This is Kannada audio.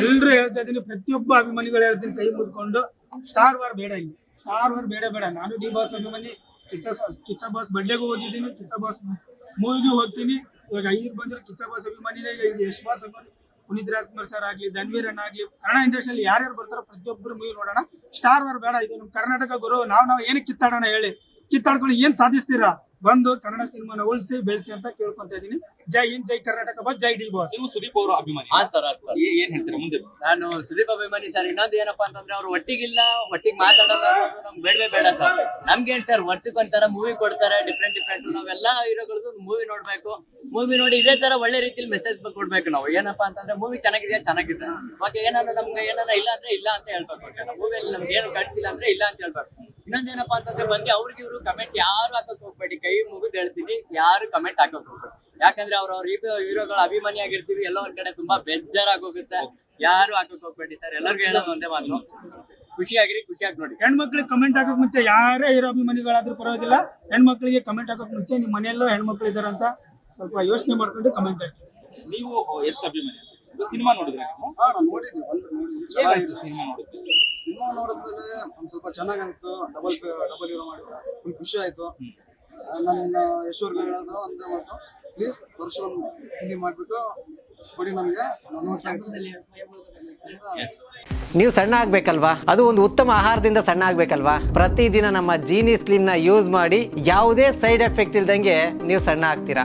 ಎಲ್ಲರೂ ಹೇಳ್ತಾ ಇದ್ದೀನಿ, ಪ್ರತಿಯೊಬ್ಬ ಅಭಿಮಾನಿಗಳು ಹೇಳ್ತೀನಿ ಕೈ ಮುದ್ಕೊಂಡು ಸ್ಟಾರ್ ವಾರ್ ಬೇಡ ಇಲ್ಲಿ. ಸ್ಟಾರ್ ವಾರ್ ಬೇಡ ಬೇಡ. ನಾನು ಡಿ ಬಾಸ್ ಅಭಿಮಾನಿ. ಕಿಚ್ಚ ಕಿಚ್ಚ ಬಾಸ್ ಬಡ್ಡೆಗೂ ಹೋಗಿದ್ದೀನಿ. ಕಿಚ್ಚ ಬಾಸ್ ಮೂವಿಗೂ ಹೋಗ್ತೀನಿ. ಇವಾಗ ಐದು ಬಂದ್ರೆ ಕಿಚ್ಚ ಬಾಸ್ ಅಭಿಮಾನಿನೇ ಈಗ ಯಶ್ ಬಾಸ್ ಅಭಿಮಾನಿ. ಪುನೀತ್ ರಾಜ್ಕುಮಾರ್ ಸರ್ ಆಗ್ಲಿ, ಧನ್ವೀರ್ ಅಣ್ಣ ಆಗ್ಲಿ, ಕನ್ನಡ ಇಂಡಸ್ಟ್ರಿಯಲ್ಲಿ ಯಾರ್ಯಾರು ಬರ್ತಾರೋ ಪ್ರತಿಯೊಬ್ಬರು ಮೂವಿ ನೋಡೋಣ. ಸ್ಟಾರ್ ವಾರ್ ಬೇಡ, ಇದು ನಮ್ಮ ಕರ್ನಾಟಕ ಗುರು. ನಾವು ನಾವು ಏನಕ್ಕೆ ಕಿತ್ತಾಡೋಣ ಹೇಳಿ. ಕಿತ್ತಾಡ್ಕೊಂಡು ಏನು ಸಾಧಿಸ್ತೀರಾ? ಬಂದು ಕನ್ನಡ ಸಿನಿಮಾನ ಉಳಿಸಿ ಬೆಳೆಸಿ ಅಂತ ಕೇಳ್ಕೊಂತ ಇದೀನಿ ಜೈ ಹಿಂದ್ ಜೈ ಕರ್ನಾಟಕ ಬಾಸ್ ಜೈ ಡಿ ಬಾಸ್. ನೀವು ಸುದೀಪ್ ಅವರ ಅಭಿಮಾನಿ. ಹಾ ಸರ್ ಸರ್. ಏ- ಏನ್ ಹೇಳ್ತೀರಾ ಮುಂದೆ? ನಾನು ಸುದೀಪ್ ಅಭಿಮಾನಿ ಸರ್. ಇನ್ನೊಂದು ಏನಪ್ಪಾ ಅಂತಂದ್ರೆ ಅವ್ರು ಒಟ್ಟಿಗಿಲ್ಲ ಒಟ್ಟಿಗೆ ಮಾತಾಡಲ್ಲ ಅನ್ನೋದು ನಮ್ಗೆ ಬೇಡವೇ ಬೇಡ ಸರ್. ನಮ್ಗೇನ್ ಸರ್ ವರ್ಷಕ್ಕೆ ಒಂಥರ ಮೂವಿ ಕೊಡ್ತಾರೆ ಡಿಫ್ರೆಂಟ್ ಡಿಫ್ರೆಂಟ್ ನಾವೆಲ್ಲ ಹೀರೋಗಳದ್ದು ಮೂವಿ ನೋಡ್ಬೇಕು. ಮೂವಿ ನೋಡಿ ಇದೇ ತರ ಒಳ್ಳೆ ರೀತಿಲಿ ಮೆಸೇಜ್ ಕೊಡ್ಬೇಕು ನಾವು. ಏನಪ್ಪಾ ಅಂತಂದ್ರೆ ಮೂವಿ ಚೆನ್ನಾಗಿದೆಯಾ? ಚೆನ್ನಾಗಿದೆ. ಮತ್ತೆ ಏನಾದ್ರು ನಮ್ಗೆ ಏನಾರ ಇಲ್ಲ ಅಂದ್ರೆ ಇಲ್ಲ ಅಂತ ಹೇಳ್ಬೇಕು. ಮೂವಿಯಲ್ಲಿ ನಮ್ಗೆ ಏನು ಕಟ್ಸಿಲ್ಲ ಅಂದ್ರೆ ಇಲ್ಲ ಅಂತ ಹೇಳ್ಬೇಕು. ಇನ್ನೊಂದೇನಪ್ಪಾ ಅಂತಂದ್ರೆ ಬಂದು ಅವ್ರಿಗೆ ಇವ್ರು ಕಮೆಂಟ್ ಯಾರು ಹಾಕಕ್ ಹೋಗ್ಬೇಡಿ ಕೈ ಮುಗಿದು ಹೇಳ್ತೀನಿ ಯಾರು ಕಮೆಂಟ್ ಹಾಕೋಕ್ ಹೋಗ್ಬೇಡಿ. ಯಾಕಂದ್ರೆ ಅವ್ರ ಅವ್ರ ಹೀರೋಗಳ ಅಭಿಮಾನಿ ಆಗಿರ್ತೀವಿ ಎಲ್ಲ ಒಂದ್ ಕಡೆ ತುಂಬಾ ಬೇಜಾರಾಗಿ ಹೋಗುತ್ತೆ. ಯಾರು ಹಾಕಕ್ ಹೋಗ್ಬೇಡಿ ಸರ್ ಎಲ್ಲರಿಗೂ ಹೇಳೋದು ಒಂದೇ ಮಾತು. ಖುಷಿಯಾಗಿರಿ ಖುಷಿಯಾಗಿ ನೋಡಿ. ಹೆಣ್ಮಕ್ಳಿಗೆ ಕಮೆಂಟ್ ಹಾಕೋಕ್ ಮುಂಚೆ ಯಾರೇ ಹೀರೋ ಅಭಿಮಾನಿಗಳಾದ್ರೂ ಪರವಾಗಿಲ್ಲ. ಹೆಣ್ಮಕ್ಳಿಗೆ ಕಮೆಂಟ್ ಹಾಕೋಕ್ ಮುಂಚೆ ನಿಮ್ಮ ಮನೆಯಲ್ಲೂ ಹೆಣ್ಮಕ್ಳು ಇದಾರೆ ಅಂತ ಸ್ವಲ್ಪ ಯೋಚನೆ ಮಾಡ್ಕೊಂಡು ಕಮೆಂಟ್ ಹಾಕಿ. ನೀವು ಎಷ್ಟು ಅಭಿಮಾನಿ? ಸಿನಿಮಾ ನೋಡಿದ್ರೆ? ಸಿನಿಮಾ ನೋಡಿದ್ವಿ ಸಿನಿಮಾ ನೋಡಿದ್ರೆ ನೋಡಿದ್ಮೇಲೆ ಒಂದ್ ಸ್ವಲ್ಪ ಚೆನ್ನಾಗಿ ಅನಿಸ್ತು. ಡಬಲ್ ಡಬಲ್ ಹೀರೋ ಮಾಡಿದ್ರೆ ಫುಲ್ ಖುಷಿ ಆಯ್ತು. ನನ್ನ ಯಶೋರ್ಗೆ ಹೇಳೋದು ಅಂದ್ರೆ ಮತ್ತು ಪ್ಲೀಸ್ ವರ್ಷ ಒಂದು ಫಿಲಿಮ್ ಮಾಡಿಬಿಟ್ಟು ಕೊಡಿ ನಮಗೆ. ನಾವು ಸಣ್ಣ ಆಗ್ಬೇಕಲ್ವಾ? ಅದು ಒಂದು ಉತ್ತಮ ಆಹಾರದಿಂದ ಸಣ್ಣ ಆಗ್ಬೇಕಲ್ವಾ? ಪ್ರತಿದಿನ ನಮ್ಮ ಜೀನಿ ನ ಯೂಸ್ ಮಾಡಿ ಯಾವುದೇ ಸೈಡ್ ಎಫೆಕ್ಟ್ ಇಲ್ದಂಗೆ ನೀವು ಸಣ್ಣ ಆಗ್ತೀರಾ?